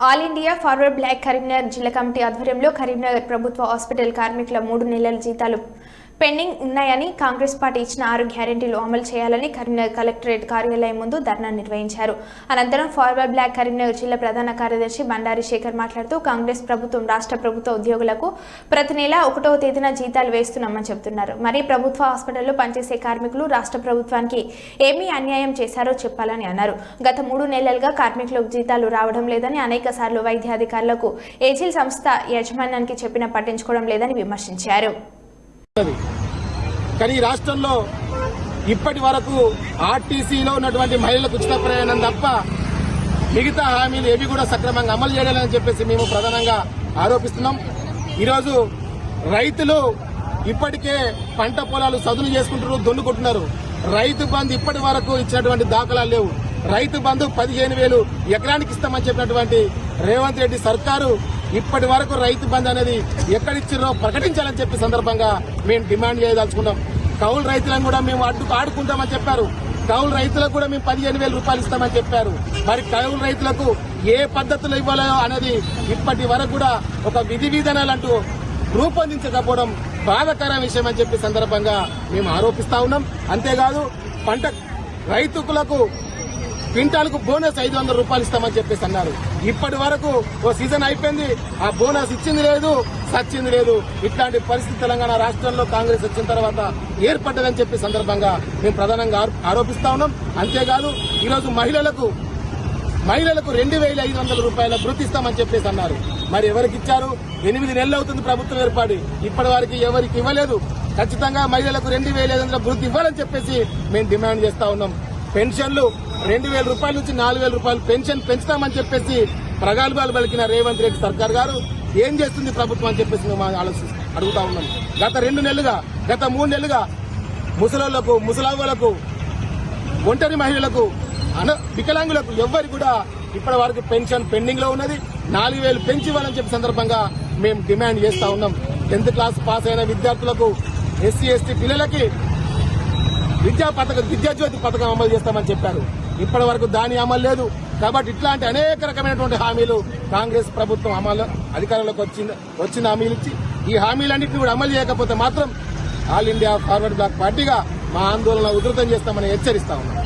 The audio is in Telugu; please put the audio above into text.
All India forward bloc Karimnagar జిల్లా కమిటీ ఆధ్వర్యంలో కరీంనగర్ ప్రభుత్వ హాస్పిటల్ కార్మికుల మూడు నెలల జీతాలు పెండింగ్ ఉన్నాయని కాంగ్రెస్ పార్టీ ఇచ్చిన ఆరు గ్యారెంటీలు అమలు చేయాలని కరీంనగర్ కలెక్టరేట్ కార్యాలయం ముందు ధర్నా నిర్వహించారు. అనంతరం ఫార్వర్డ్ బ్లాక్ కరీంనగర్ జిల్లా ప్రధాన కార్యదర్శి బండారి శేఖర్ మాట్లాడుతూ కాంగ్రెస్ ప్రభుత్వం రాష్ట్ర ప్రభుత్వ ఉద్యోగులకు ప్రతి నెల ఒకటవ తేదీన జీతాలు వేస్తున్నామని చెబుతున్నారు. మరి ప్రభుత్వ హాస్పిటల్లో పనిచేసే కార్మికులు రాష్ట్ర ప్రభుత్వానికి ఏమీ అన్యాయం చేశారో చెప్పాలని అన్నారు. గత మూడు నెలలుగా కార్మికులకు జీతాలు రావడం లేదని అనేక సార్లు వైద్యాధికారులకు ఏజిల్ సంస్థ యాజమాన్యానికి చెప్పినా పట్టించుకోవడం లేదని విమర్శించారు. కానీ ఈ రాష్ట్రంలో ఇప్పటి వరకు ఆర్టీసీలో ఉన్నటువంటి మహిళలకు ఉచిత ప్రయాణం తప్ప మిగతా హామీలు ఏవి కూడా సక్రమంగా అమలు చేయలేదని చెప్పేసి మేము ప్రధానంగా ఆరోపిస్తున్నాం. ఈరోజు రైతులు ఇప్పటికే పంట పొలాలు సదును చేసుకుంటున్నారు దున్నుకుంటున్నారు రైతు బంధు ఇప్పటి వరకు ఇచ్చినటువంటి దాఖలాలు లేవు. రైతు బంధు పదిహేను వేలు ఎకరానికి ఇస్తామని చెప్పినటువంటి రేవంత్ రెడ్డి సర్కారు ఇప్పటి వరకు రైతు బంధు అనేది ఎక్కడిచ్చిరో ప్రకటించాలని చెప్పి సందర్భంగా మేము డిమాండ్ చేయదలుచుకున్నాం. కౌలు రైతులను కూడా మేము అడ్డు ఆడుకుంటామని చెప్పారు. కౌలు రైతులకు కూడా మేము పదిహేను వేల రూపాయలు ఇస్తామని చెప్పారు. మరి కౌలు రైతులకు ఏ పద్ధతులు ఇవ్వాలో అనేది ఇప్పటి వరకు కూడా ఒక విధి విధానాలంటూ రూపొందించకపోవడం బాధకర విషయం అని చెప్పి సందర్భంగా మేము ఆరోపిస్తా ఉన్నాం. అంతేకాదు పంట రైతులకు క్వింటాల్కు బోనస్ ఐదు వందల రూపాయలు ఇస్తామని చెప్పేసి అన్నారు. ఇప్పటి వరకు ఓ సీజన్ అయిపోయింది. ఆ బోనస్ ఇచ్చింది లేదు సచ్చింది లేదు. ఇట్లాంటి పరిస్థితి తెలంగాణ రాష్ట్రంలో కాంగ్రెస్ వచ్చిన తర్వాత ఏర్పడ్డదని చెప్పి సందర్భంగా మేము ప్రధానంగా ఆరోపిస్తా ఉన్నాం. అంతేకాదు ఈరోజు మహిళలకు మహిళలకు రెండు వేల ఐదు వందల రూపాయల బృతిస్తామని చెప్పేసి అన్నారు. మరి ఎవరికి ఇచ్చారు? ఎనిమిది నెలలు అవుతుంది ప్రభుత్వం ఏర్పాటు ఇప్పటి వరకు ఎవరికి ఇవ్వలేదు. ఖచ్చితంగా మహిళలకు రెండు వేల ఐదు వందల వృత్తి ఇవ్వాలని చెప్పేసి మేము డిమాండ్ చేస్తా ఉన్నాం. పెన్షన్లు రెండు వేల రూపాయల నుంచి నాలుగు వేల రూపాయలు పెన్షన్ పెంచుతామని చెప్పేసి ప్రగాల్భాలు పలికిన రేవంత్ రెడ్డి సర్కార్ గారు ఏం చేస్తుంది ప్రభుత్వం అని చెప్పేసి మేము ఆలోచి అడుగుతా ఉన్నాం. గత రెండు నెలలుగా గత మూడు నెలలుగా ముసలోళ్ళకు ముసలావులకు ఒంటరి మహిళలకు అన వికలాంగులకు ఎవ్వరికి కూడా ఇప్పటి వరకు పెన్షన్ పెండింగ్లో ఉన్నది. నాలుగు వేలు పెంచి ఇవ్వాలని చెప్పి సందర్భంగా మేము డిమాండ్ చేస్తా ఉన్నాం. టెన్త్ క్లాస్ పాస్ అయిన విద్యార్థులకు ఎస్సీ ఎస్టీ పిల్లలకి విద్యా పథకం విద్యాజ్యోతి పథకం అమలు చేస్తామని చెప్పారు. ఇప్పటి వరకు దాని అమలు లేదు. కాబట్టి ఇట్లాంటి అనేక రకమైనటువంటి హామీలు కాంగ్రెస్ ప్రభుత్వం అమలు అధికారంలోకి వచ్చింది వచ్చిన హామీలు ఇచ్చి ఈ హామీలన్నింటినీ కూడా అమలు చేయకపోతే మాత్రం ఆల్ ఇండియా ఫార్వర్డ్ బ్లాక్ పార్టీగా మా ఆందోళన ఉధృతం చేస్తామని హెచ్చరిస్తా ఉన్నాం.